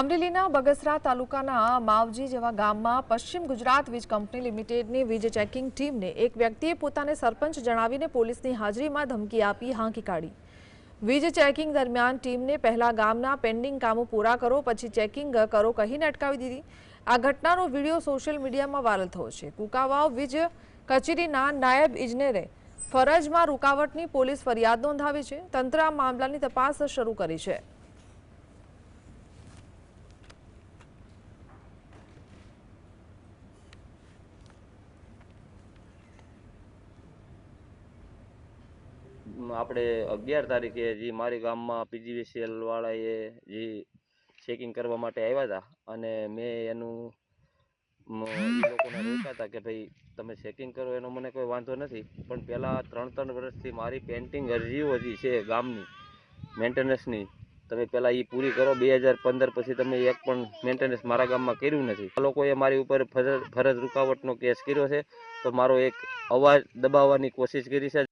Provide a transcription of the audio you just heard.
અમરેલીના બગસરા તાલુકાના માવજી જેવા ગામમાં પશ્ચિમ ગુજરાત વીજ કંપની લિમિટેડની વીજ ચેકિંગ ટીમને એક વ્યક્તિએ પોતાને સરપંચ જણાવીને પોલીસની હાજરીમાં ધમકી આપી, હાંકી કાઢી. વીજ ચેકિંગ દરમિયાન ટીમને પહેલા ગામના પેન્ડિંગ કામો પૂરા કરો, પછી ચેકિંગ કરો કહીને અટકાવી દીધી. આ ઘટનાનો વીડિયો સોશિયલ મીડિયામાં વાયરલ થયો છે. કુકાવાવ વીજ કચેરીના નાયબ ઇજનેરે ફરજમાં રૂકાવટની પોલીસ ફરિયાદ નોંધાવી છે. તંત્ર આ મામલાની તપાસ શરૂ કરી છે. આપણે અગિયાર તારીખે જે મારી ગામમાં પીજીવીસીએલ વાળાએ જે ચેકિંગ કરવા માટે આવ્યા હતા અને મેં એનું મ, લોકોને રોક્યા હતા કે ભાઈ તમે ચેકિંગ કરો એનો મને કોઈ વાંધો નથી. પણ પહેલાં ત્રણ ત્રણ વર્ષથી મારી પેન્ટિંગ અરજીઓ હજી છે ગામની મેન્ટેનન્સની તમે પહેલાં એ પૂરી કરો. બે હજાર પંદર પછી તમે એક પણ મેન્ટેનન્સ મારા ગામમાં કર્યું નથી. આ લોકોએ મારી ઉપર ફરજ ફરજ રૂકાવટનો કેસ કર્યો છે. તો મારો એક અવાજ દબાવવાની કોશિશ કરી છે.